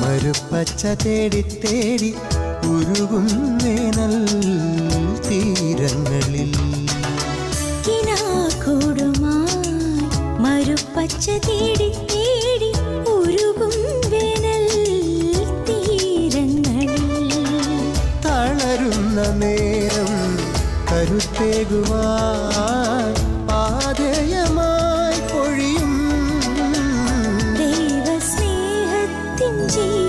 മരുപ്പച്ച തേടി തേടി ഉരുകുന്നേനൽ തീരങ്ങളിൽ. കിനാ കൊടുമ മരുപ്പച്ച തേടി നടന്ന നേരം കരുത്തേകുവാൻ പാതയമായി പൊഴിയും. ദൈവസ്നേഹത്തിൻ ജീവൻ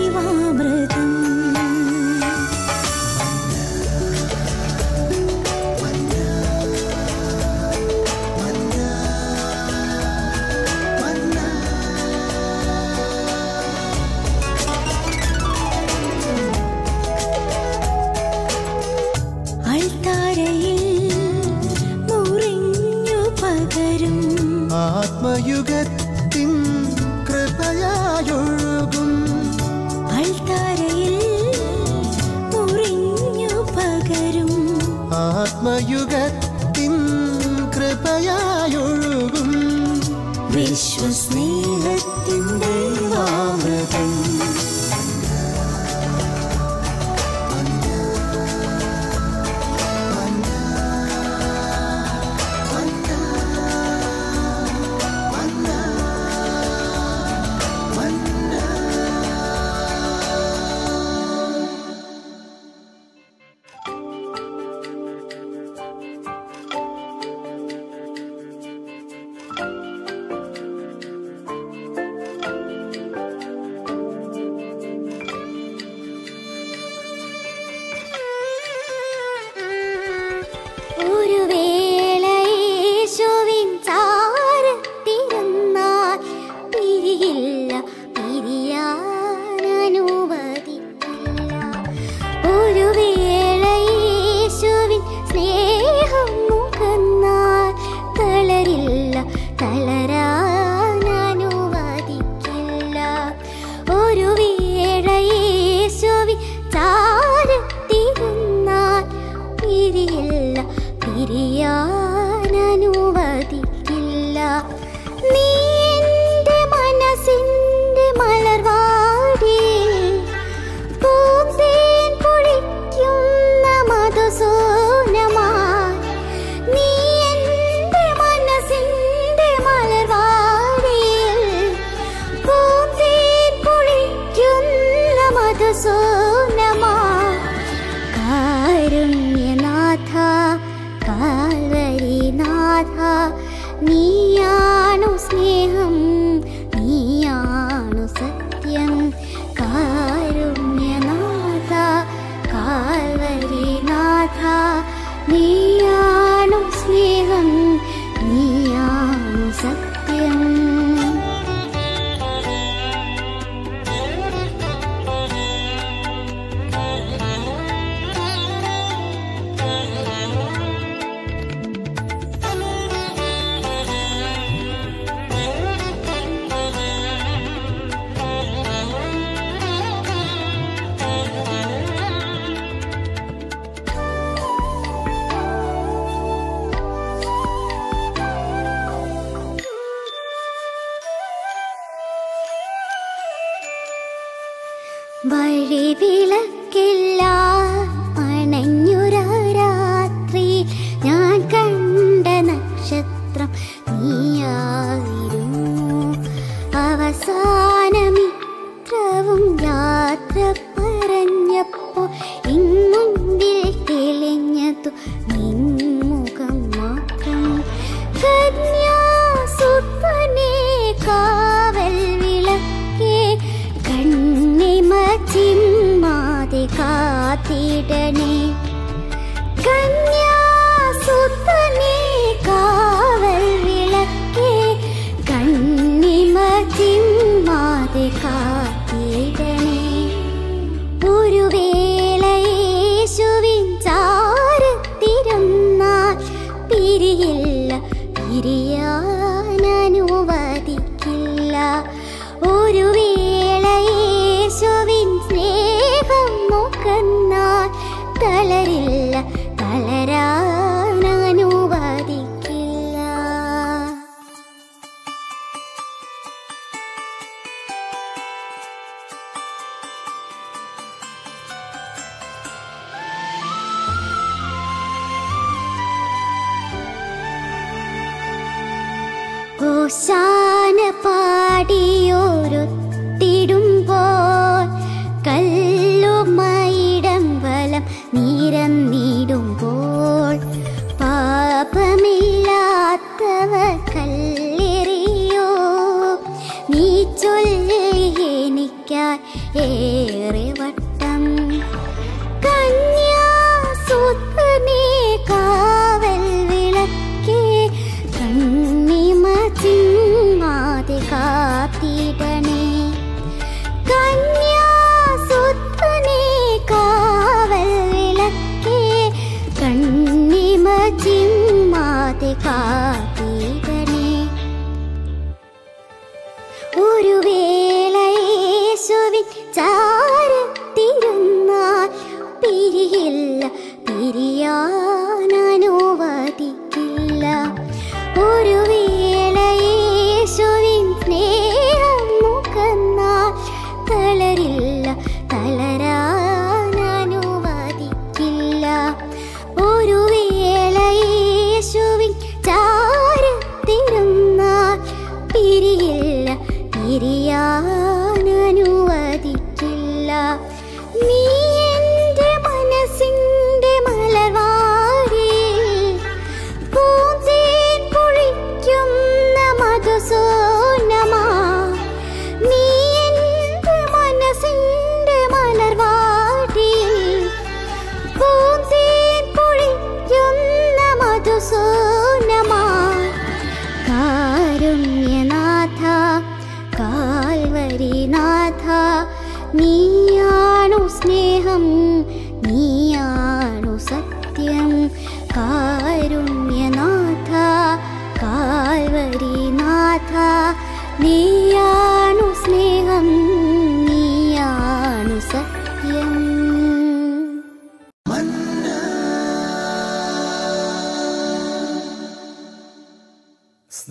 ഒരു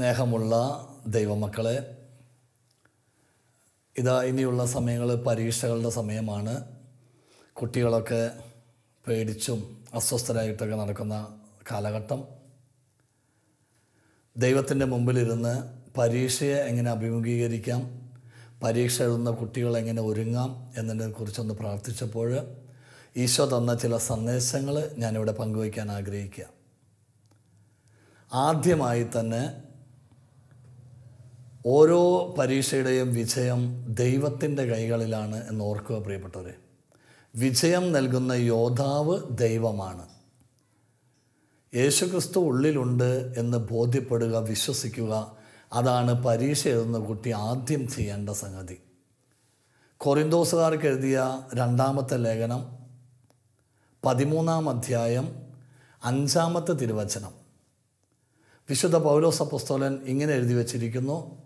സ്നേഹമുള്ള ദൈവമക്കളെ ഇതാ ഇനിയുള്ള സമയങ്ങൾ പരീക്ഷകളുടെ സമയമാണ്. കുട്ടികളൊക്കെ പേടിച്ചും അസ്വസ്ഥരായിട്ടൊക്കെ നടക്കുന്ന കാലഘട്ടം. ദൈവത്തിന്റെ മുമ്പിലിരുന്ന് പരീക്ഷയെ എങ്ങനെ അഭിമുഖീകരിക്കാം പരീക്ഷ എഴുതുന്ന കുട്ടികൾ എങ്ങനെ ഒരുങ്ങാം എന്നതിനെക്കുറിച്ചൊന്ന് പ്രാർത്ഥിച്ചപ്പോൾ ഈശോ തന്ന ചില സന്ദേശങ്ങൾ ഞാനിവിടെ പങ്കുവയ്ക്കാൻ ആഗ്രഹിക്കുക. ആദ്യമായി തന്നെ ഓരോ പരീക്ഷയുടെയും വിജയം ദൈവത്തിന്റെ കൈകളിലാണ് എന്ന് ഓർക്കുക പ്രിയപ്പെട്ടവരെ. വിജയം നൽകുന്ന യോദ്ധാവ് ദൈവമാണ്. യേശുക്രിസ്തു ഉള്ളിലുണ്ട് എന്ന് ബോധ്യപ്പെടുക വിശ്വസിക്കുക അതാണ് പരീക്ഷ എഴുതുന്ന കുട്ടി ആദ്യം ചെയ്യേണ്ട സംഗതി. കൊറിന്തോസുകാർക്ക് എഴുതിയ രണ്ടാമത്തെ ലേഖനം പതിമൂന്നാം അധ്യായം അഞ്ചാമത്തെ തിരുവചനം. വിശുദ്ധ പൗലോസ് അപ്പോസ്തലൻ ഇങ്ങനെ എഴുതി വച്ചിരിക്കുന്നു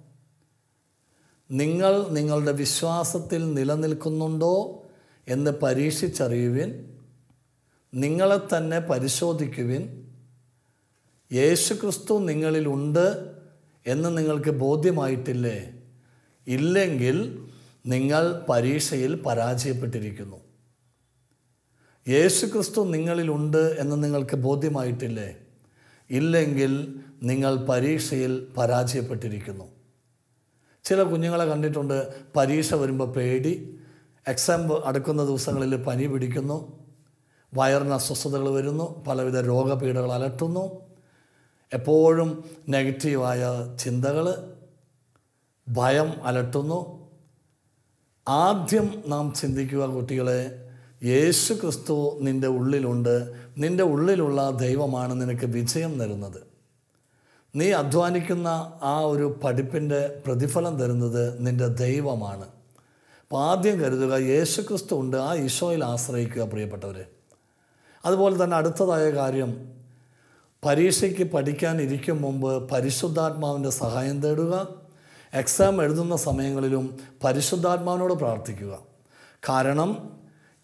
നിങ്ങൾ നിങ്ങളുടെ വിശ്വാസത്തിൽ നിലനിൽക്കുന്നുണ്ടോ എന്ന് പരീക്ഷിച്ചറിയുവിൻ. നിങ്ങളെ തന്നെ പരിശോധിക്കുവിൻ. യേശുക്രിസ്തു നിങ്ങളിലുണ്ട് എന്ന് നിങ്ങൾക്ക് ബോധ്യമായിട്ടില്ലേ? ഇല്ലെങ്കിൽ നിങ്ങൾ പരീക്ഷയിൽ പരാജയപ്പെട്ടിരിക്കുന്നു. യേശുക്രിസ്തു നിങ്ങളിലുണ്ട് എന്ന് നിങ്ങൾക്ക് ബോധ്യമായിട്ടില്ലേ? ഇല്ലെങ്കിൽ നിങ്ങൾ പരീക്ഷയിൽ പരാജയപ്പെട്ടിരിക്കുന്നു. ചില കുഞ്ഞുങ്ങളെ കണ്ടിട്ടുണ്ട് പരീക്ഷ വരുമ്പോൾ പേടി എക്സാം അടുക്കുന്ന ദിവസങ്ങളിൽ പനി പിടിക്കുന്നു വയറിന് അസ്വസ്ഥതകൾ വരുന്നു പലവിധ രോഗപീഠകൾ അലട്ടുന്നു എപ്പോഴും നെഗറ്റീവായ ചിന്തകൾ ഭയം അലട്ടുന്നു. ആദ്യം നാം ചിന്തിക്കുക കുട്ടികളെ യേശു ക്രിസ്തു നിന്റെ ഉള്ളിലുണ്ട് നിന്റെ ഉള്ളിലുള്ള ദൈവമാണ് നിനക്ക് വിജയം തരുന്നത്. നീ അധ്വാനിക്കുന്ന ആ ഒരു പഠിപ്പിന്റെ പ്രതിഫലം തരുന്നത് നിന്റെ ദൈവമാണ്. അപ്പോൾ ആദ്യം കരുതുക യേശുക്രിസ്തു ഉണ്ട് ആ ഈശോയിൽ ആശ്രയിക്കുക പ്രിയപ്പെട്ടവർ അതുപോലെ തന്നെ അടുത്തതായ കാര്യം പരീക്ഷയ്ക്ക് പഠിക്കാൻ ഇരിക്കും മുമ്പ് പരിശുദ്ധാത്മാവിന്റെ സഹായം തേടുക എക്സാം എഴുതുന്ന സമയങ്ങളിലും പരിശുദ്ധാത്മാവിനോട് പ്രാർത്ഥിക്കുക. കാരണം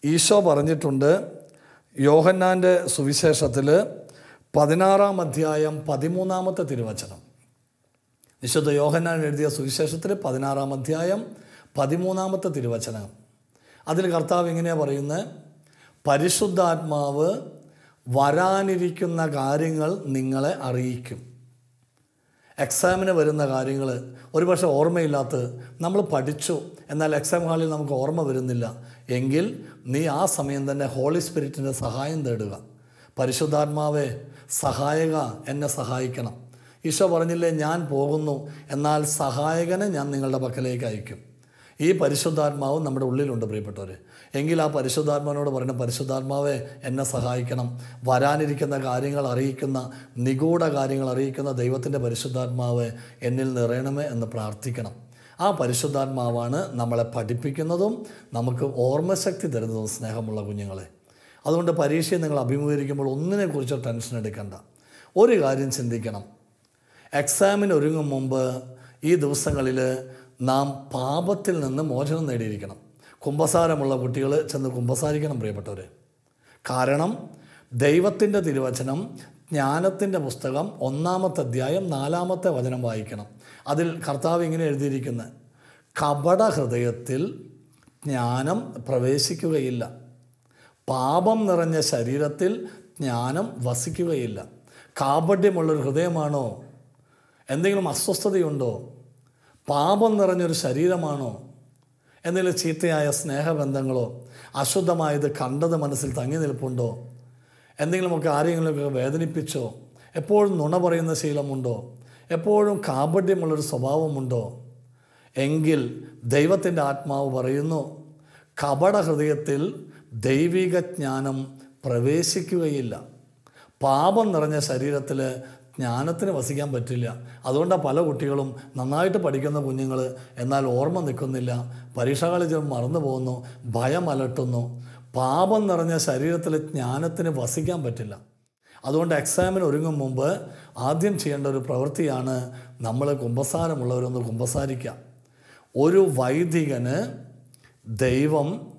ഈശോ പറഞ്ഞിട്ടുണ്ട് യോഹന്നാന്റെ സുവിശേഷത്തിൽ പതിനാറാം അധ്യായം പതിമൂന്നാമത്തെ തിരുവചനം. വിശുദ്ധ യോഹന്നാൻ എഴുതിയ സുവിശേഷത്തിൽ പതിനാറാം അധ്യായം പതിമൂന്നാമത്തെ തിരുവചനം. അതിൽ കർത്താവ് ഇങ്ങനെയാണ് പറയുന്നത് പരിശുദ്ധാത്മാവ് വരാനിരിക്കുന്ന കാര്യങ്ങൾ നിങ്ങളെ അറിയിക്കും. എക്സാമിന് വരുന്ന കാര്യങ്ങൾ ഒരുപക്ഷെ ഓർമ്മയില്ലാത്ത നമ്മൾ പഠിച്ചു എന്നാൽ എക്സാം ഹാളിൽ നമുക്ക് ഓർമ്മ വരുന്നില്ല. എങ്കിൽ നീ ആ സമയം തന്നെ ഹോളി സ്പിരിറ്റിന്റെ സഹായം തേടുക. പരിശുദ്ധാത്മാവെ സഹായക എന്നെ സഹായിക്കണം. ഈശോ പറഞ്ഞില്ലേ ഞാൻ പോകുന്നു എന്നാൽ സഹായകനെ ഞാൻ നിങ്ങളുടെ പക്കലേക്ക് അയക്കും. ഈ പരിശുദ്ധാത്മാവ് നമ്മുടെ ഉള്ളിലുണ്ട് പ്രിയപ്പെട്ടവർ എങ്കിൽ ആ പരിശുദ്ധാത്മാവിനോട് പറയുന്ന പരിശുദ്ധാത്മാവെ എന്നെ സഹായിക്കണം. വരാനിരിക്കുന്ന കാര്യങ്ങൾ അറിയിക്കുന്ന നിഗൂഢ കാര്യങ്ങൾ അറിയിക്കുന്ന ദൈവത്തിന്റെ പരിശുദ്ധാത്മാവ് എന്നിൽ നിറയണമേ എന്ന് പ്രാർത്ഥിക്കണം. ആ പരിശുദ്ധാത്മാവാണ് നമ്മളെ പഠിപ്പിക്കുന്നതും നമുക്ക് ഓർമ്മശക്തി തരുന്നതും സ്നേഹമുള്ള കുഞ്ഞുങ്ങളെ. അതുകൊണ്ട് പരീക്ഷയെ നിങ്ങൾ അഭിമുഖീകരിക്കുമ്പോൾ ഒന്നിനെക്കുറിച്ചോ ടെൻഷൻ എടുക്കണ്ട. ഒരു കാര്യം ചിന്തിക്കണം. എക്സാമിന് ഒരുങ്ങും മുമ്പ് ഈ ദിവസങ്ങളിൽ നാം പാപത്തിൽ നിന്ന് മോചനം നേടിയിരിക്കണം. കുംഭസാരമുള്ള കുട്ടികൾ ചെന്ന് കുംഭസാരിക്കണം പ്രിയപ്പെട്ടവർ കാരണം ദൈവത്തിന്റെ തിരുവചനം ജ്ഞാനത്തിന്റെ പുസ്തകം ഒന്നാമത്തെ അധ്യായം നാലാമത്തെ വചനം വായിക്കണം. അതിൽ കർത്താവ് ഇങ്ങനെ എഴുതിയിരിക്കുന്നത് കപട ഹൃദയത്തിൽ ജ്ഞാനം പ്രവേശിക്കുകയില്ല. പാപം നിറഞ്ഞ ശരീരത്തിൽ ജ്ഞാനം വസിക്കുകയില്ല. കാപഢ്യമുള്ളൊരു ഹൃദയമാണോ? എന്തെങ്കിലും അസ്വസ്ഥതയുണ്ടോ? പാപം നിറഞ്ഞൊരു ശരീരമാണോ? എന്തെങ്കിലും ചീത്തയായ സ്നേഹബന്ധങ്ങളോ അശുദ്ധമായത് കണ്ടത് മനസ്സിൽ തങ്ങി നിൽപ്പുണ്ടോ? എന്തെങ്കിലുമൊക്കെ ആരെങ്കിലുമൊക്കെ വേദനിപ്പിച്ചോ? എപ്പോഴും നുണ പറയുന്ന ശീലമുണ്ടോ? എപ്പോഴും കാപഢ്യമുള്ളൊരു സ്വഭാവമുണ്ടോ? എങ്കിൽ ദൈവത്തിന്റെ ആത്മാവ് പറയുന്നു കപട ഹൃദയത്തിൽ ദൈവിക ജ്ഞാനം പ്രവേശിക്കുകയില്ല. പാപം നിറഞ്ഞ ശരീരത്തിൽ ജ്ഞാനത്തിന് വസിക്കാൻ പറ്റില്ല. അതുകൊണ്ടാണ് പല കുട്ടികളും നന്നായിട്ട് പഠിക്കുന്ന കുഞ്ഞുങ്ങൾ എന്നാൽ ഓർമ്മ നിൽക്കുന്നില്ല. പരീക്ഷകളിൽ മറന്നു പോകുന്നു ഭയം അലട്ടുന്നു പാപം നിറഞ്ഞ ശരീരത്തിൽ ജ്ഞാനത്തിന് വസിക്കാൻ പറ്റില്ല. അതുകൊണ്ട് എക്സാമിന് ഒരുങ്ങും മുമ്പ് ആദ്യം ചെയ്യേണ്ട ഒരു പ്രവൃത്തിയാണ് നമ്മൾ കുമ്പസാരമുള്ളവരൊന്ന് കുമ്പസാരിക്കുക ഒരു വൈദികന് ദൈവം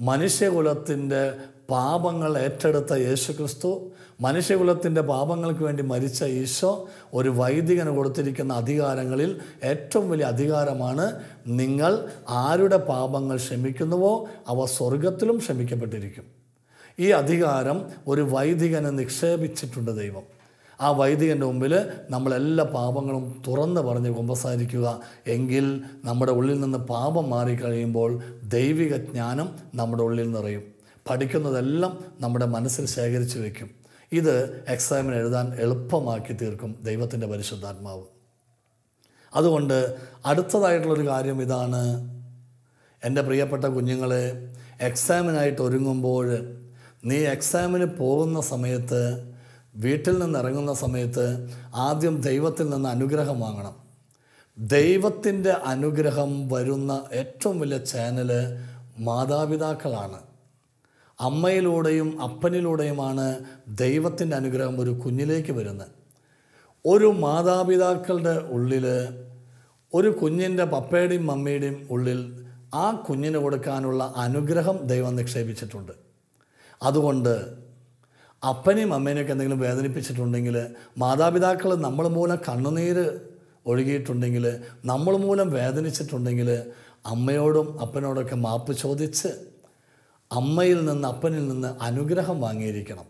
മനുഷ്യകുലത്തിന്റെ പാപങ്ങൾ ഏറ്റെടുത്ത യേശുക്രിസ്തു മനുഷ്യകുലത്തിന്റെ പാപങ്ങൾക്ക് വേണ്ടി മരിച്ച ഈശോ ഒരു വൈദികന് കൊടുത്തിരിക്കുന്ന അധികാരങ്ങളിൽ ഏറ്റവും വലിയ അധികാരമാണ് നിങ്ങൾ ആരുടെ പാപങ്ങൾ ക്ഷമിക്കുന്നുവോ അവ സ്വർഗത്തിലും ക്ഷമിക്കപ്പെട്ടിരിക്കും. ഈ അധികാരം ഒരു വൈദികന് നിക്ഷേപിച്ചിട്ടുണ്ട് ദൈവം. ആ വൈദികന്റെ മുമ്പിൽ നമ്മളെല്ലാ പാപങ്ങളും തുറന്ന് പറഞ്ഞ് കുമ്പസാരിക്കുക. എങ്കിൽ നമ്മുടെ ഉള്ളിൽ നിന്ന് പാപം മാറിക്കഴിയുമ്പോൾ ദൈവിക ജ്ഞാനം നമ്മുടെ ഉള്ളിൽ നിറയും. പഠിക്കുന്നതെല്ലാം നമ്മുടെ മനസ്സിൽ ശേഖരിച്ച് വയ്ക്കും ഇത് എക്സാമിന് എഴുതാൻ എളുപ്പമാക്കി തീർക്കും ദൈവത്തിന്റെ പരിശുദ്ധാത്മാവ്. അതുകൊണ്ട് അടുത്തതായിട്ടുള്ളൊരു കാര്യം ഇതാണ്. എന്റെ പ്രിയപ്പെട്ട കുഞ്ഞുങ്ങളെ എക്സാമിനായിട്ട് ഒരുങ്ങുമ്പോൾ നീ എക്സാമിന് പോകുന്ന സമയത്ത് വീട്ടിൽ നിന്ന് ഇറങ്ങുന്ന സമയത്ത് ആദ്യം ദൈവത്തിൽ നിന്ന് അനുഗ്രഹം വാങ്ങണം. ദൈവത്തിന്റെ അനുഗ്രഹം വരുന്ന ഏറ്റവും വലിയ ചാനൽ മാതാപിതാക്കളാണ്. അമ്മയിലൂടെയും അപ്പനിലൂടെയുമാണ് ദൈവത്തിന്റെ അനുഗ്രഹം ഒരു കുഞ്ഞിലേക്ക് വരുന്നത്. ഒരു മാതാപിതാക്കളുടെ ഉള്ളിൽ ഒരു കുഞ്ഞിന്റെ പപ്പയുടെയും മമ്മിയുടെയും ഉള്ളിൽ ആ കുഞ്ഞിന് കൊടുക്കാനുള്ള അനുഗ്രഹം ദൈവം നിക്ഷേപിച്ചിട്ടുണ്ട്. അതുകൊണ്ട് അപ്പനെയും അമ്മേനെയൊക്കെ എന്തെങ്കിലും വേദനിപ്പിച്ചിട്ടുണ്ടെങ്കിൽ മാതാപിതാക്കൾ നമ്മൾ മൂലം കണ്ണുനീര് ഒഴുകിയിട്ടുണ്ടെങ്കിൽ നമ്മൾ മൂലം വേദനിച്ചിട്ടുണ്ടെങ്കിൽ അമ്മയോടും അപ്പനോടൊക്കെ മാപ്പ് ചോദിച്ച് അമ്മയിൽ നിന്ന് അപ്പനിൽ നിന്ന് അനുഗ്രഹം വാങ്ങിയിരിക്കണം.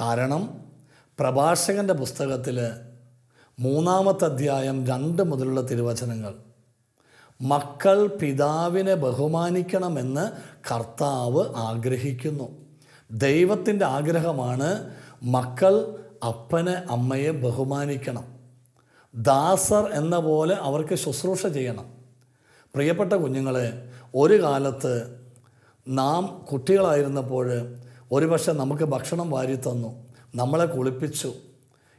കാരണം പ്രഭാഷകന്റെ പുസ്തകത്തിൽ മൂന്നാമത്തെ അധ്യായം രണ്ട് മുതലുള്ള തിരുവചനങ്ങൾ മക്കൾ പിതാവിനെ ബഹുമാനിക്കണമെന്ന് കർത്താവ് ആഗ്രഹിക്കുന്നു. ദൈവത്തിന്റെ ആഗ്രഹമാണ് മക്കൾ അപ്പനെ അമ്മയെ ബഹുമാനിക്കണം. ദാസർ എന്ന പോലെ അവർക്ക് ശുശ്രൂഷ ചെയ്യണം. പ്രിയപ്പെട്ട കുഞ്ഞുങ്ങളെ ഒരു കാലത്ത് നാം കുട്ടികളായിരുന്നപ്പോൾ ഒരുപക്ഷെ നമുക്ക് ഭക്ഷണം വാരി തന്നു നമ്മളെ കുളിപ്പിച്ചു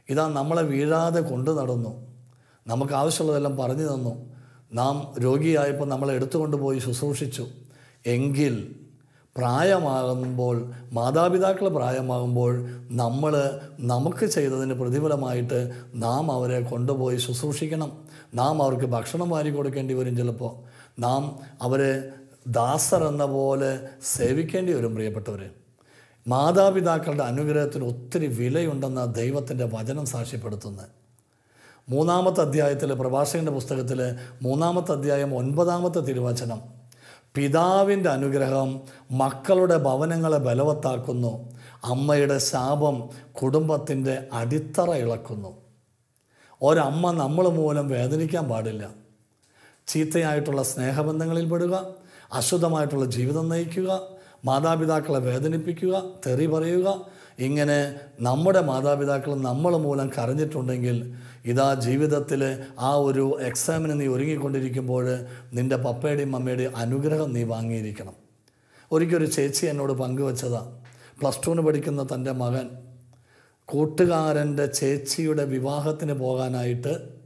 ഇതാ നമ്മളെ വീഴാതെ കൊണ്ടു നടന്നു നമുക്ക് ആവശ്യമുള്ളതെല്ലാം പറഞ്ഞു തന്നു നാം രോഗിയായപ്പോൾ നമ്മളെ എടുത്തുകൊണ്ടുപോയി ശുശ്രൂഷിച്ചു. എങ്കിൽ പ്രായമാകുമ്പോൾ മാതാപിതാക്കൾ പ്രായമാകുമ്പോൾ നമ്മൾ നമുക്ക് ചെയ്തതിന് പ്രതിഫലമായിട്ട് നാം അവരെ കൊണ്ടുപോയി ശുശ്രൂഷിക്കണം. നാം അവർക്ക് ഭക്ഷണം വാരി കൊടുക്കേണ്ടി വരും ചിലപ്പോൾ നാം അവരെ ദാസർ എന്ന പോലെ സേവിക്കേണ്ടി വരും പ്രിയപ്പെട്ടവർ മാതാപിതാക്കളുടെ അനുഗ്രഹത്തിന് ഒത്തിരി വിലയുണ്ടെന്ന ദൈവത്തിന്റെ വചനം സാക്ഷ്യപ്പെടുത്തുന്നത്. മൂന്നാമത്തെ അധ്യായത്തിൽ പ്രഭാഷകന്റെ പുസ്തകത്തിൽ മൂന്നാമത്തെ അധ്യായം ഒൻപതാമത്തെ തിരുവചനം. പിതാവിന്റെ അനുഗ്രഹം മക്കളുടെ ഭവനങ്ങളെ ബലവത്താക്കുന്നു. അമ്മയുടെ ശാപം കുടുംബത്തിന്റെ അടിത്തറ ഇളക്കുന്നു. ഒരമ്മ നമ്മൾ മൂലം വേദനിക്കാൻ പാടില്ല. ചീത്തയായിട്ടുള്ള സ്നേഹബന്ധങ്ങളിൽ പെടുക അശുദ്ധമായിട്ടുള്ള ജീവിതം നയിക്കുക മാതാപിതാക്കളെ വേദനിപ്പിക്കുക തെറി പറയുക ഇങ്ങനെ നമ്മുടെ മാതാപിതാക്കൾ നമ്മൾ മൂലം കരഞ്ഞിട്ടുണ്ടെങ്കിൽ ഇതാ ജീവിതത്തിൽ ആ ഒരു എക്സാമിന് നീ ഒരുങ്ങിക്കൊണ്ടിരിക്കുമ്പോൾ നിന്റെ പപ്പയുടെയും അമ്മയുടെയും അനുഗ്രഹം നീ വാങ്ങിയിരിക്കണം. ഒരിക്കലൊരു ചേച്ചി എന്നോട് പങ്കുവച്ചതാ. പ്ലസ് ടുവിന് പഠിക്കുന്ന തന്റെ മകൻ കൂട്ടുകാരന്റെ ചേച്ചിയുടെ വിവാഹത്തിന് പോകാനായിട്ട്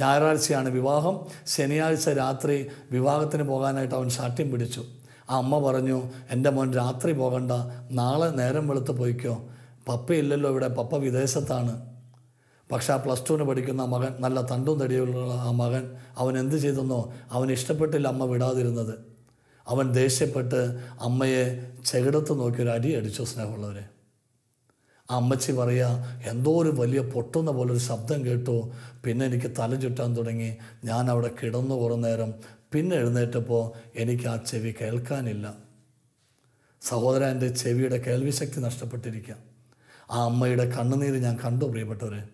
ഞായറാഴ്ചയാണ് വിവാഹം. ശനിയാഴ്ച രാത്രി വിവാഹത്തിന് പോകാനായിട്ട് അവൻ ശാഠ്യം പിടിച്ചു. ആ അമ്മ പറഞ്ഞു എന്റെ മോൻ രാത്രി പോകണ്ട നാളെ നേരം വെളുത്ത് പോയിക്കോ. പപ്പയില്ലല്ലോ ഇവിടെ പപ്പ വിദേശത്താണ്. പക്ഷേ ആ പ്ലസ് ടുവിന് പഠിക്കുന്ന മകൻ നല്ല തണ്ടും തടിയുള്ള ആ മകൻ അവൻ എന്ത് ചെയ്തെന്നോ അവൻ ഇഷ്ടപ്പെട്ടില്ല അമ്മ വിടാതിരുന്നത്. അവൻ ദേഷ്യപ്പെട്ട് അമ്മയെ ചെകിടത്ത് നോക്കി ഒരു അടി അടിച്ചു സ്നേഹമുള്ളവരെ. ആ അമ്മച്ചി പറയുക എന്തോ ഒരു വലിയ പൊട്ടുന്ന പോലെ ഒരു ശബ്ദം കേട്ടു. പിന്നെ എനിക്ക് തല ചുറ്റാൻ തുടങ്ങി. ഞാൻ അവിടെ കിടന്നു കുറേ നേരം പിന്നെ എഴുന്നേറ്റപ്പോൾ എനിക്ക് ആ ചെവി കേൾക്കാനില്ല. സഹോദര എന്റെ ചെവിയുടെ കേൾവിശക്തി നഷ്ടപ്പെട്ടിരിക്കുക ആ അമ്മയുടെ കണ്ണുനീര് ഞാൻ കണ്ടു പ്രിയപ്പെട്ടവരെ.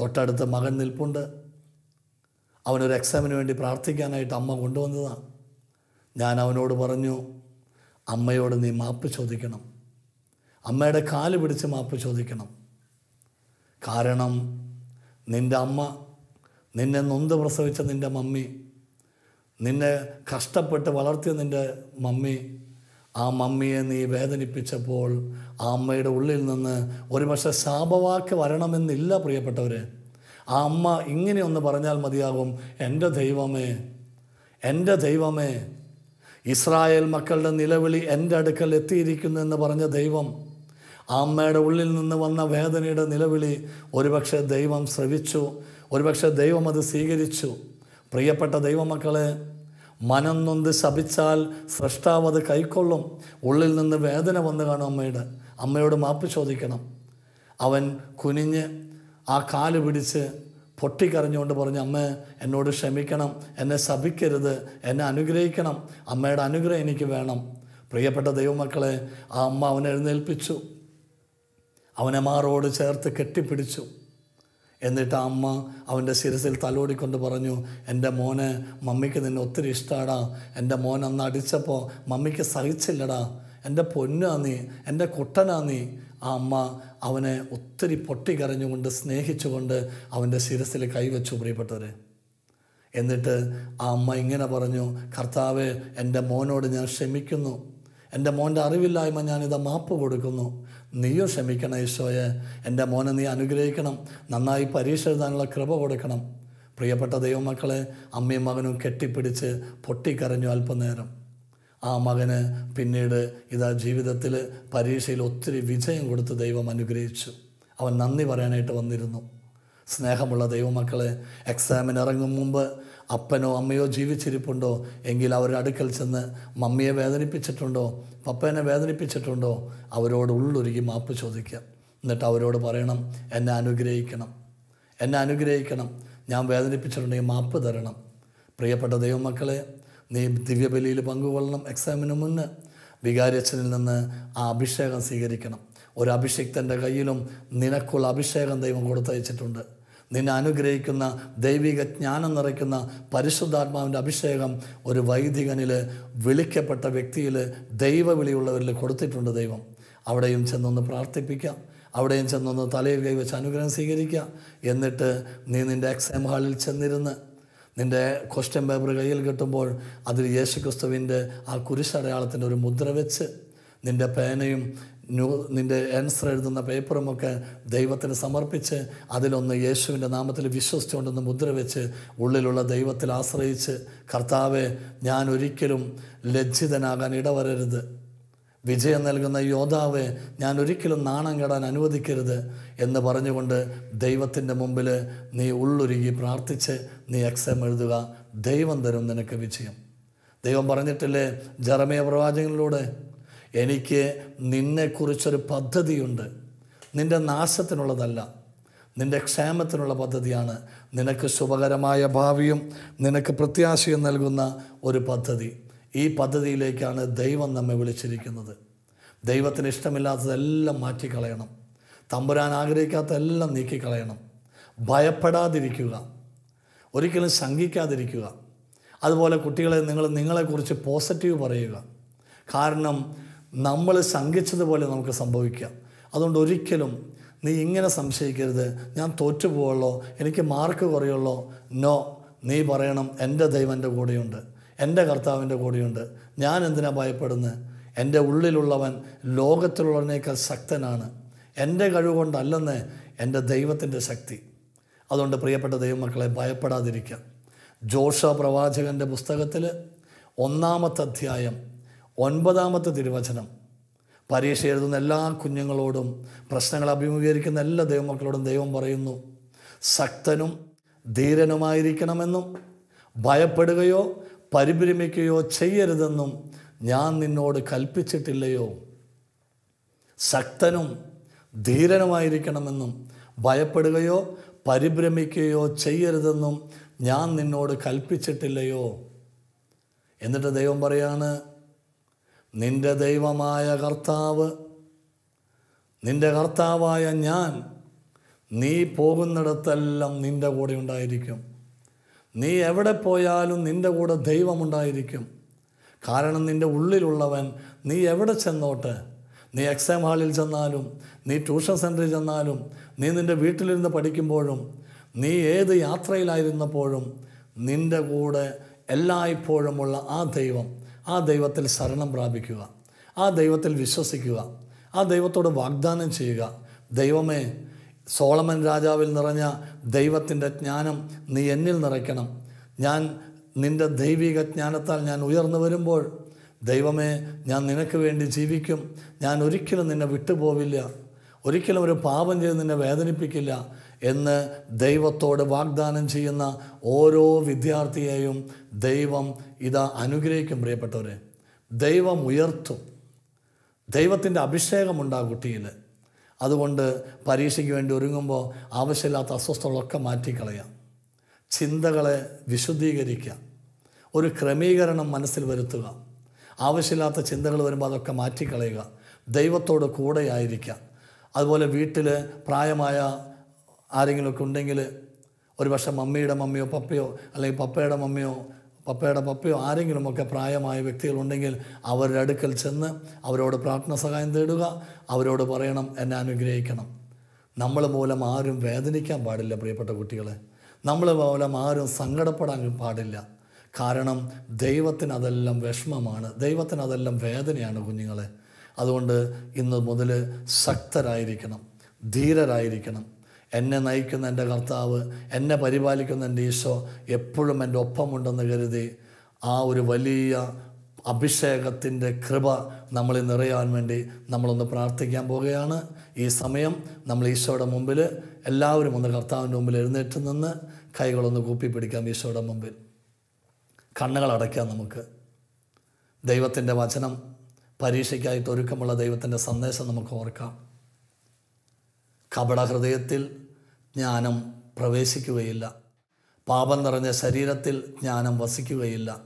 തൊട്ടടുത്ത് മകൻ നിൽപ്പുണ്ട്. അവനൊരു എക്സാമിന് വേണ്ടി പ്രാർത്ഥിക്കാനായിട്ട് അമ്മ കൊണ്ടുവന്നതാണ് ഞാൻ അവനോട് പറഞ്ഞു അമ്മയോട് നീ മാപ്പ് ചോദിക്കണം. അമ്മയുടെ കാൽ പിടിച്ച് മാപ്പ് ചോദിക്കണം. കാരണം നിന്റെ അമ്മ നിന്നെ നൊന്ത് പ്രസവിച്ച നിന്റെ മമ്മി നിന്നെ കഷ്ടപ്പെട്ട് വളർത്തിയ നിന്റെ മമ്മി ആ മമ്മിയെ നീ വേദനിപ്പിച്ചപ്പോൾ ആ അമ്മയുടെ ഉള്ളിൽ നിന്ന് ഒരുപക്ഷെ ശാപവാക്ക് വരണമെന്നില്ല പ്രിയപ്പെട്ടവർ ആ അമ്മ ഇങ്ങനെയൊന്ന് പറഞ്ഞാൽ മതിയാകും എന്റെ ദൈവമേ എന്റെ ദൈവമേ ഇസ്രായേൽ മക്കളുടെ നിലവിളി എന്റെ അടുക്കൽ എത്തിയിരിക്കുന്നു എന്ന് പറഞ്ഞ ദൈവം ആ അമ്മയുടെ ഉള്ളിൽ നിന്ന് വന്ന വേദനയുടെ നിലവിളി ഒരുപക്ഷെ ദൈവം ശ്രവിച്ചു ഒരുപക്ഷെ ദൈവം അത് സ്വീകരിച്ചു. പ്രിയപ്പെട്ട ദൈവമക്കളെ മനം നൊന്ത് ശപിച്ചാൽ സൃഷ്ടാവ് അത് കൈക്കൊള്ളും. ഉള്ളിൽ നിന്ന് വേദന വന്നു കാണും അമ്മയുടെ. അമ്മയോട് മാപ്പ് ചോദിക്കണം. അവൻ കുനിഞ്ഞ് ആ കാൽ പിടിച്ച് പൊട്ടിക്കരഞ്ഞുകൊണ്ട് പറഞ്ഞു അമ്മ എന്നോട് ക്ഷമിക്കണം. എന്നെ ശപിക്കരുത്. എന്നെ അനുഗ്രഹിക്കണം. അമ്മയുടെ അനുഗ്രഹം എനിക്ക് വേണം. പ്രിയപ്പെട്ട ദൈവമക്കളെ ആ അമ്മ അവനെ എഴുന്നേൽപ്പിച്ചു. അവനെ മാറോട് ചേർത്ത് കെട്ടിപ്പിടിച്ചു. എന്നിട്ട് അമ്മ അവന്റെ ശിരസിൽ തലോടിക്കൊണ്ട് പറഞ്ഞു എന്റെ മോനെ മമ്മിക്ക് നിന്നെ ഒത്തിരി ഇഷ്ടമാടാ എന്റെ മോൻ അന്ന് അടിച്ചപ്പോൾ മമ്മിക്ക് സഹിച്ചില്ലടാ. എന്റെ പൊന്നാ നീ എന്റെ കുട്ടനാ നീ. ആ അമ്മ അവനെ ഒത്തിരി പൊട്ടിക്കരഞ്ഞുകൊണ്ട് സ്നേഹിച്ചുകൊണ്ട് അവന്റെ ശിരസിൽ കൈവച്ചു പ്രിയപ്പെട്ടവർ എന്നിട്ട് ആ അമ്മ ഇങ്ങനെ പറഞ്ഞു കർത്താവ് എന്റെ മോനോട് ഞാൻ ക്ഷമിക്കുന്നു. എന്റെ മോന്റെ അറിവില്ലായ്മ ഞാനിത് മാപ്പ് കൊടുക്കുന്നു. നീയോ ക്ഷമിക്കണം ഈശോയെ. എന്റെ മോനെ നീ അനുഗ്രഹിക്കണം. നന്നായി പരീക്ഷ എഴുതാനുള്ള കൃപ കൊടുക്കണം. പ്രിയപ്പെട്ട ദൈവമക്കളെ അമ്മയും മകനും കെട്ടിപ്പിടിച്ച് പൊട്ടിക്കരഞ്ഞു അല്പനേരം. ആ മകന് പിന്നീട് ഇതാ ജീവിതത്തിൽ പരീക്ഷയിൽ ഒത്തിരി വിജയം കൊടുത്ത് ദൈവം അനുഗ്രഹിച്ചു. അവൻ നന്ദി പറയാനായിട്ട് വന്നിരുന്നു. സ്നേഹമുള്ള ദൈവമക്കളെ എക്സാമിന് ഇറങ്ങും മുമ്പ് അപ്പനോ അമ്മയോ ജീവിച്ചിരിപ്പുണ്ടോ? എങ്കിൽ അവരുടെ അടുക്കൽ ചെന്ന് മമ്മിയെ വേദനിപ്പിച്ചിട്ടുണ്ടോ? പപ്പേനെ വേദനിപ്പിച്ചിട്ടുണ്ടോ? അവരോട് ഉള്ളൊരുക്കി മാപ്പ് ചോദിക്കുക. എന്നിട്ട് അവരോട് പറയണം എന്നെ അനുഗ്രഹിക്കണം. എന്നെ അനുഗ്രഹിക്കണം. ഞാൻ വേദനിപ്പിച്ചിട്ടുണ്ടെങ്കിൽ മാപ്പ് തരണം. പ്രിയപ്പെട്ട ദൈവമക്കളെ നീ ദിവ്യബലിയിൽ പങ്കുകൊള്ളണം എക്സാമിന് മുന്ന്. വികാരച്ഛനിൽ നിന്ന് ആ അഭിഷേകം സ്വീകരിക്കണം. ഒരു അഭിഷിക്തന്റെ കയ്യിലും നിനക്കുള്ള അഭിഷേകം ദൈവം കൊടുത്തയച്ചിട്ടുണ്ട്. നിന്നെ അനുഗ്രഹിക്കുന്ന ദൈവിക ജ്ഞാനം നിറയ്ക്കുന്ന പരിശുദ്ധാത്മാവിന്റെ അഭിഷേകം ഒരു വൈദികനിൽ വിളിക്കപ്പെട്ട വ്യക്തിയിൽ ദൈവവിളിയുള്ളവരിൽ കൊടുത്തിട്ടുണ്ട് ദൈവം. അവിടെയും ചെന്നൊന്ന് പ്രാർത്ഥിപ്പിക്കാം. അവിടെയും ചെന്നൊന്ന് തലയിൽ കൈവച്ച് അനുഗ്രഹം സ്വീകരിക്കുക. എന്നിട്ട് നീ നിന്റെ എക്സാം ഹാളിൽ ചെന്നിരുന്ന് നിന്റെ ക്വസ്റ്റ്യൻ പേപ്പർ കയ്യിൽ കിട്ടുമ്പോൾ അതിൽ യേശുക്രിസ്തുവിന്റെ ആ കുരിശടയാളത്തിന്റെ ഒരു മുദ്ര വെച്ച് നിന്റെ പേനയും ന്യൂ നിന്റെ ആൻസർ എഴുതുന്ന പേപ്പറുമൊക്കെ ദൈവത്തിന് സമർപ്പിച്ച് അതിലൊന്ന് യേശുവിന്റെ നാമത്തിൽ വിശ്വസിച്ചുകൊണ്ടൊന്ന് മുദ്ര വെച്ച് ഉള്ളിലുള്ള ദൈവത്തിൽ ആശ്രയിച്ച് കർത്താവെ ഞാൻ ഒരിക്കലും ലജ്ജിതനാകാൻ ഇടവരരുത്. വിജയം നൽകുന്ന യോദ്ധാവെ ഞാൻ ഒരിക്കലും നാണം കെടാൻ അനുവദിക്കരുത്. എന്ന് പറഞ്ഞുകൊണ്ട് ദൈവത്തിന്റെ മുമ്പിൽ നീ ഉള്ളൊരുങ്ങി പ്രാർത്ഥിച്ച് നീ എക്സാം എഴുതുക. ദൈവം തരും നിനക്ക് വിജയം. ദൈവം പറഞ്ഞിട്ടില്ലേ? ജറമയ പ്രവാചകനിലൂടെ എനിക്ക് നിന്നെക്കുറിച്ചൊരു പദ്ധതിയുണ്ട്. നിന്റെ നാശത്തിനുള്ളതല്ല. നിന്റെ ക്ഷേമത്തിനുള്ള പദ്ധതിയാണ്. നിനക്ക് ശുഭകരമായ ഭാവിയും നിനക്ക് പ്രത്യാശയും നൽകുന്ന ഒരു പദ്ധതി. ഈ പദ്ധതിയിലേക്കാണ് ദൈവം നമ്മെ വിളിച്ചിരിക്കുന്നത്. ദൈവത്തിന് ഇഷ്ടമില്ലാത്തതെല്ലാം മാറ്റിക്കളയണം. തമ്പുരാൻ ആഗ്രഹിക്കാത്തതെല്ലാം നീക്കിക്കളയണം. ഭയപ്പെടാതിരിക്കുക. ഒരിക്കലും ശങ്കിക്കാതിരിക്കുക. അതുപോലെ കുട്ടികളെ നിങ്ങൾ നിങ്ങളെക്കുറിച്ച് പോസിറ്റീവ് പറയുക. കാരണം നമ്മൾ ശങ്കിച്ചതുപോലെ നമുക്ക് സംഭവിക്കാം. അതുകൊണ്ട് ഒരിക്കലും നീ ഇങ്ങനെ സംശയിക്കരുത്. ഞാൻ തോറ്റുപോവുള്ളോ? എനിക്ക് മാർക്ക് കുറയുള്ളോ? നോ. നീ പറയണം എന്റെ ദൈവം എന്റെ കൂടെയുണ്ട്. എന്റെ കർത്താവിന്റെ കൂടെയുണ്ട്. ഞാൻ എന്തിനാ ഭയപ്പെടുന്നത് എന്റെ ഉള്ളിലുള്ളവൻ ലോകത്തിലുള്ളവനേക്കാൾ ശക്തനാണ്. എന്റെ കഴിവുകൊണ്ടല്ലെന്ന് എന്റെ ദൈവത്തിന്റെ ശക്തി. അതുകൊണ്ട് പ്രിയപ്പെട്ട ദൈവമക്കളെ ഭയപ്പെടാതിരിക്കാം ജോഷ പ്രവാചകന്റെ പുസ്തകത്തിൽ ഒന്നാമത്തെ അധ്യായം ഒൻപതാമത്തെ തിരുവചനം. പരീക്ഷ എഴുതുന്ന എല്ലാ കുഞ്ഞുങ്ങളോടും പ്രശ്നങ്ങൾ അഭിമുഖീകരിക്കുന്ന എല്ലാ ദൈവമക്കളോടും ദൈവം പറയുന്നു ശക്തനും ധീരനുമായിരിക്കണമെന്നും ഭയപ്പെടുകയോ പരിഭ്രമിക്കുകയോ ചെയ്യരുതെന്നും ഞാൻ നിന്നോട് കൽപ്പിച്ചിട്ടില്ലയോ? ശക്തനും ധീരനുമായിരിക്കണമെന്നും ഭയപ്പെടുകയോ പരിഭ്രമിക്കുകയോ ചെയ്യരുതെന്നും ഞാൻ നിന്നോട് കൽപ്പിച്ചിട്ടില്ലയോ? എന്നിട്ട് ദൈവം പറയാണ് നിന്റെ ദൈവമായ കർത്താവ് നിന്റെ കർത്താവായ ഞാൻ നീ പോകുന്നിടത്തെല്ലാം നിന്റെ കൂടെ ഉണ്ടായിരിക്കും. നീ എവിടെ പോയാലും നിന്റെ കൂടെ ദൈവമുണ്ടായിരിക്കും കാരണം നിന്റെ ഉള്ളിലുള്ളവൻ നീ എവിടെ ചെന്നോട്ടെ? നീ എക്സാം ഹാളിൽ ചെന്നാലും നീ ട്യൂഷൻ സെന്ററിൽ ചെന്നാലും നീ നിന്റെ വീട്ടിലിരുന്ന് പഠിക്കുമ്പോഴും നീ ഏത് യാത്രയിലായിരുന്നപ്പോഴും നിന്റെ കൂടെ എല്ലായ്പ്പോഴുമുള്ള ആ ദൈവം ആ ദൈവത്തിൽ ശരണം പ്രാപിക്കുക. ആ ദൈവത്തിൽ വിശ്വസിക്കുക. ആ ദൈവത്തോട് വാഗ്ദാനം ചെയ്യുക. ദൈവമേ സോളമൻ രാജാവിൽ നിറഞ്ഞ ദൈവത്തിന്റെ ജ്ഞാനം നീ എന്നിൽ നിറയ്ക്കണം. ഞാൻ നിന്റെ ദൈവിക ജ്ഞാനത്താൽ ഞാൻ ഉയർന്നു വരുമ്പോൾ ദൈവമേ ഞാൻ നിനക്ക് വേണ്ടി ജീവിക്കും. ഞാൻ ഒരിക്കലും നിന്നെ വിട്ടുപോവില്ല. ഒരിക്കലും ഒരു പാപം ചെയ്ത് നിന്നെ വേദനിപ്പിക്കില്ല. എന്ന് ദൈവത്തോട് വാഗ്ദാനം ചെയ്യുന്ന ഓരോ വിദ്യാർത്ഥിയെയും ദൈവം ഇതാ അനുഗ്രഹിക്കും. പ്രിയപ്പെട്ടവരെ ദൈവം ഉയർത്തും. ദൈവത്തിന്റെ അഭിഷേകമുണ്ടാ കുട്ടിയിൽ. അതുകൊണ്ട് പരീക്ഷയ്ക്ക് വേണ്ടി ഒരുങ്ങുമ്പോൾ ആവശ്യമില്ലാത്ത അസ്വസ്ഥകളൊക്കെ മാറ്റിക്കളയാം ചിന്തകളെ വിശുദ്ധീകരിക്കുക. ഒരു ക്രമീകരണം മനസ്സിൽ വരുത്തുക. ആവശ്യമില്ലാത്ത ചിന്തകൾ വരുമ്പോൾ അതൊക്കെ മാറ്റിക്കളയുക. ദൈവത്തോട് കൂടെയായിരിക്കുക. അതുപോലെ വീട്ടിൽ പ്രായമായ ആരെങ്കിലുമൊക്കെ ഉണ്ടെങ്കിൽ ഒരു പക്ഷേ മമ്മിയുടെ മമ്മിയോ പപ്പയോ അല്ലെങ്കിൽ പപ്പയുടെ മമ്മിയോ പപ്പയുടെ പപ്പയോ ആരെങ്കിലുമൊക്കെ പ്രായമായ വ്യക്തികളുണ്ടെങ്കിൽ അവരുടെ അടുക്കൽ ചെന്ന് അവരോട് പ്രാർത്ഥന സഹായം തേടുക അവരോട് പറയണം എന്നെ അനുഗ്രഹിക്കണം. നമ്മൾ മൂലം ആരും വേദനിക്കാൻ പാടില്ല പ്രിയപ്പെട്ട കുട്ടികളെ. നമ്മൾ മൂലം ആരും സങ്കടപ്പെടാൻ പാടില്ല. കാരണം ദൈവത്തിന് അതെല്ലാം വിഷമമാണ്. ദൈവത്തിന് അതെല്ലാം വേദനയാണ് കുഞ്ഞുങ്ങളെ. അതുകൊണ്ട് ഇന്ന് മുതൽ ശക്തരായിരിക്കണം ധീരരായിരിക്കണം. എന്നെ നയിക്കുന്ന എന്റെ കർത്താവ് എന്നെ പരിപാലിക്കുന്ന എന്റെ ഈശോ എപ്പോഴും എന്റെ ഒപ്പമുണ്ടെന്ന് കരുതി ആ ഒരു വലിയ അഭിഷേകത്തിന്റെ കൃപ നമ്മളിൽ നിറയാൻ വേണ്ടി നമ്മളൊന്ന് പ്രാർത്ഥിക്കാൻ പോവുകയാണ്. ഈ സമയം നമ്മൾ ഈശോയുടെ മുമ്പിൽ എല്ലാവരും ഒന്ന് കർത്താവിന്റെ മുമ്പിൽ എഴുന്നേറ്റ് നിന്ന് കൈകളൊന്ന് കൂപ്പി പിടിക്കാം ഈശോയുടെ മുമ്പിൽ. കണ്ണുകൾ അടയ്ക്കാം നമുക്ക്. ദൈവത്തിന്റെ വചനം പരീക്ഷയ്ക്കായിട്ട് ഒരുക്കമുള്ള ദൈവത്തിന്റെ സന്ദേശം നമുക്ക് ഓർക്കാം. കപട ഹൃദയത്തിൽ ജ്ഞാനം പ്രവേശിക്കുകയില്ല. പാപം നിറഞ്ഞ ശരീരത്തിൽ ജ്ഞാനം വസിക്കുകയില്ല.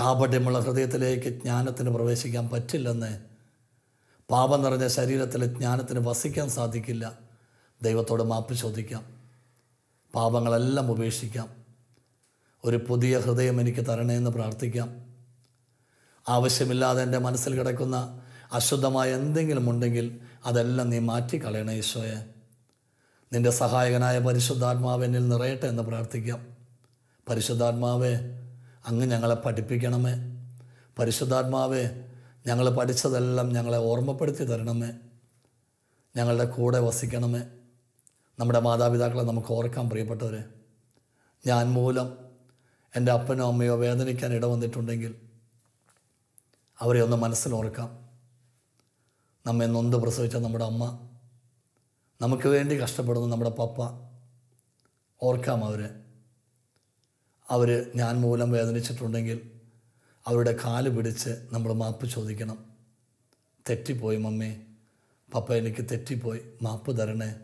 കാപട്യമുള്ള ഹൃദയത്തിലേക്ക് ജ്ഞാനത്തിന് പ്രവേശിക്കാൻ പറ്റില്ലെന്ന് പാപം നിറഞ്ഞ ശരീരത്തിൽ ജ്ഞാനത്തിന് വസിക്കാൻ സാധിക്കില്ല. ദൈവത്തോട് മാപ്പ് ചോദിക്കാം. പാപങ്ങളെല്ലാം ഉപേക്ഷിക്കാം. ഒരു പുതിയ ഹൃദയം എനിക്ക് തരണേ എന്ന് പ്രാർത്ഥിക്കാം. ആവശ്യമില്ലാതെ എന്റെ മനസ്സിൽ കിടക്കുന്ന അശുദ്ധമായ എന്തെങ്കിലും ഉണ്ടെങ്കിൽ അതെല്ലാം നീ മാറ്റിക്കളയണേ ഈശോയെ. നിന്റെ സഹായകനായ പരിശുദ്ധാത്മാവെന്നിൽ നിറയട്ടെ എന്ന് പ്രാർത്ഥിക്കാം. പരിശുദ്ധാത്മാവേ അങ്ങ് ഞങ്ങളെ പഠിപ്പിക്കണമേ. പരിശുദ്ധാത്മാവേ ഞങ്ങൾ പഠിച്ചതെല്ലാം ഞങ്ങളെ ഓർമ്മപ്പെടുത്തി തരണമേ. ഞങ്ങളുടെ കൂടെ വസിക്കണമേ. നമ്മുടെ മാതാപിതാക്കളെ നമുക്ക് ഓർക്കാൻ പ്രിയപ്പെട്ടവരെ ഞാൻ മൂലം എന്റെ അപ്പനോ അമ്മയോ വേദനിക്കാൻ ഇടവന്നിട്ടുണ്ടെങ്കിൽ അവരെ ഒന്ന് മനസ്സിലോർക്കാം നമ്മെ നൊന്ത് പ്രസവിച്ച നമ്മുടെ അമ്മ. നമുക്ക് വേണ്ടി കഷ്ടപ്പെടുന്ന നമ്മുടെ പപ്പ. ഓർക്കാം അവരെ. അവർ ഞാൻ മൂലം വേദനിച്ചിട്ടുണ്ടെങ്കിൽ അവരുടെ കാൽ പിടിച്ച് നമ്മൾ മാപ്പ് ചോദിക്കണം. തെറ്റിപ്പോയി മമ്മി. പപ്പ എനിക്ക് തെറ്റിപ്പോയി. മാപ്പ് തരണേ.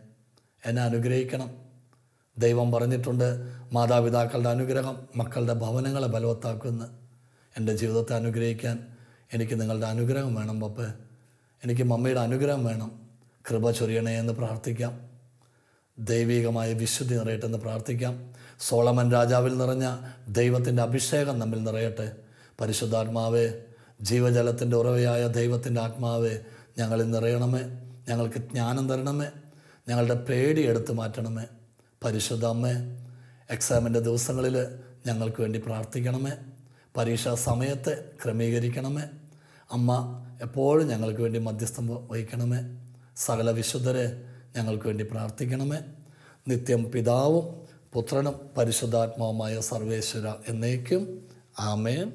എന്നെ അനുഗ്രഹിക്കണം. ദൈവം പറഞ്ഞിട്ടുണ്ട് മാതാപിതാക്കളുടെ അനുഗ്രഹം മക്കളുടെ ഭവനങ്ങളെ ബലവത്താക്കുമെന്ന്. എന്റെ ജീവിതത്തെ അനുഗ്രഹിക്കാൻ എനിക്ക് നിങ്ങളുടെ അനുഗ്രഹം വേണം പപ്പ. എനിക്ക് മമ്മയുടെ അനുഗ്രഹം വേണം. കൃപ ചൊരിയണേ എന്ന് പ്രാർത്ഥിക്കാം. ദൈവികമായ വിശുദ്ധി നിറയട്ടെ എന്ന് പ്രാർത്ഥിക്കാം. സോളമൻ രാജാവിൽ നിറഞ്ഞ ദൈവത്തിന്റെ അഭിഷേകം നമ്മിൽ നിറയട്ടെ. പരിശുദ്ധാത്മാവേ ജീവജലത്തിന്റെ ഉറവയായ ദൈവത്തിന്റെ ആത്മാവേ ഞങ്ങളിൽ നിറയണമേ. ഞങ്ങൾക്ക് ജ്ഞാനം തരണമേ. ഞങ്ങളുടെ പേടി എടുത്തു മാറ്റണമേ. പരിശുദ്ധ അമ്മേ എക്സാമിന്റെ ദിവസങ്ങളിൽ ഞങ്ങൾക്ക് വേണ്ടി പ്രാർത്ഥിക്കണമേ. പരീക്ഷാ സമയത്തെ ക്രമീകരിക്കണമേ. അമ്മ എപ്പോഴും ഞങ്ങൾക്ക് വേണ്ടി മധ്യസ്ഥം വഹിക്കണമേ. സകല വിശുദ്ധരെ ഞങ്ങൾക്ക് വേണ്ടി പ്രാർത്ഥിക്കണമേ. നിത്യം പിതാവും പുത്രനും പരിശുദ്ധാത്മാവുമായ സർവേശ്വര എന്നേക്കും. ആമേൻ.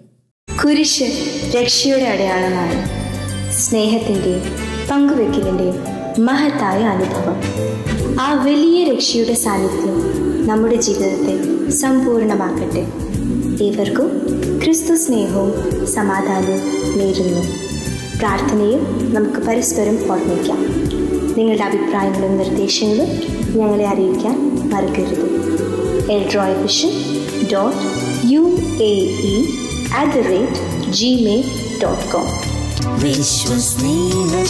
കുരിശ് രക്ഷയുടെ അടയാളമാണ്. സ്നേഹത്തിന്റെയും പങ്കുവെക്കലിന്റെയും മഹത്തായ അനുഭവം. ആ വലിയ രക്ഷയുടെ സാന്നിധ്യം നമ്മുടെ ജീവിതത്തെ സമ്പൂർണമാക്കട്ടെ. ഏവർക്കും ക്രിസ്തു സ്നേഹവും സമാധാനവും നേരുന്നു. പ്രാർത്ഥനയും നമുക്ക് പരസ്പരം ഓർമ്മിക്കാം. നിങ്ങളുടെ അഭിപ്രായങ്ങളും നിർദ്ദേശങ്ങളും ഞങ്ങളെ അറിയിക്കാൻ മറക്കരുത്. Eldroy vision dot U A E rate Gmail dot com. വിശ്വസ്നേഹത്തിന്റെ